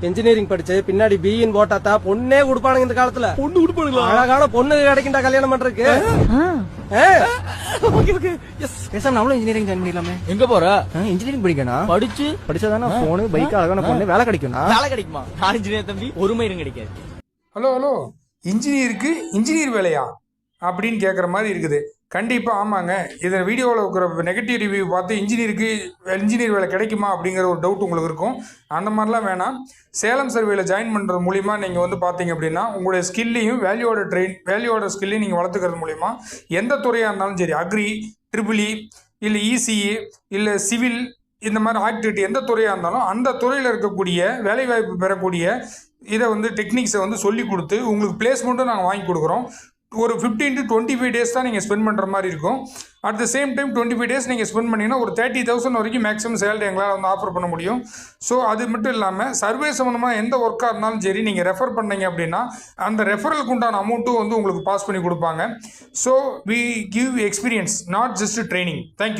Engineering படிச்சு பின்னாடி P in போட்டாத்தா பொண்ணே கொடுப்பானுங்க இந்த காலத்துல. பொண்ணு கொடுப்பானுங்களா அழகான பொண்ணு கிடைக்கின்ற கல்யாணம் பண்றதுக்கு. ஆ. Okay okay. எஸ் பேசாம நம்மளும் இன்ஜினியரிங் ஜாயின் பண்ணிடலாமே. எங்க போற? இன்ஜினியரிங் படிக்கணும் படிச்சு? படிச்சாதானே போனு பைக் அழகான பொண்ணு வேலை கிடைக்கும்னா வேலை கிடைக்குமா? நான் இன்ஜினியர் தம்பி ஒரு மயிரும் கிடைக்காது. Hello hello. இன்ஜினியருக்கு இன்ஜினியர் வேலையா? அப்படின்னு கேட்குற மாதிரி இருக்குது. கண்டிப்பாக ஆமாங்க. இதில் வீடியோவில் இருக்கிற நெகட்டிவ் ரிவ்யூ பார்த்து இன்ஜினியருக்கு இன்ஜினியர் வேலை கிடைக்குமா அப்படிங்கிற ஒரு டவுட் உங்களுக்கு இருக்கும். அந்த மாதிரிலாம் வேணாம். சேலம் சர்வேல ஜாயின் பண்ணுறது மூலிமா நீங்கள் வந்து பார்த்தீங்க அப்படின்னா உங்களுடைய ஸ்கில்லையும் வேல்யூவோட ட்ரெயின் வேல்யூவோட ஸ்கில்லையும் நீங்கள் வளர்த்துக்கிறது மூலிமா எந்த துறையாக இருந்தாலும் சரி அக்ரி ட்ரிபிளி இல்லை இசிஇ இல்லை சிவில் இந்த மாதிரி ஆக்டிவிட்டி எந்த துறையாக இருந்தாலும் அந்த துறையில் இருக்கக்கூடிய வேலைவாய்ப்பு பெறக்கூடிய இதை வந்து டெக்னிக்ஸை வந்து சொல்லி கொடுத்து உங்களுக்கு பிளேஸ்மெண்ட்டும் நாங்கள் வாங்கி கொடுக்குறோம். ஒரு fifteen to twenty five days தான் நீங்கள் ஸ்பெண்ட் பண்ணுற மாதிரி இருக்கும். At the same time twenty five days நீங்கள் ஸ்பெண்ட் பண்ணிங்கன்னா ஒரு தேர்ட்டி தௌசண்ட் வரைக்கும் மேக்ஸிமம் சேலரி எங்களால் வந்து ஆஃபர் பண்ண முடியும். ஸோ அது மட்டும் இல்லாமல் சர்வே சம்மந்தமாக எந்த ஒர்க்காக இருந்தாலும் சரி நீங்கள் ரெஃபர் பண்ணீங்க அப்படின்னா அந்த ரெஃபரலுக்கு உண்டான அமௌண்ட்டும் வந்து உங்களுக்கு பாஸ் பண்ணி கொடுப்பாங்க. So we give experience not just training thank you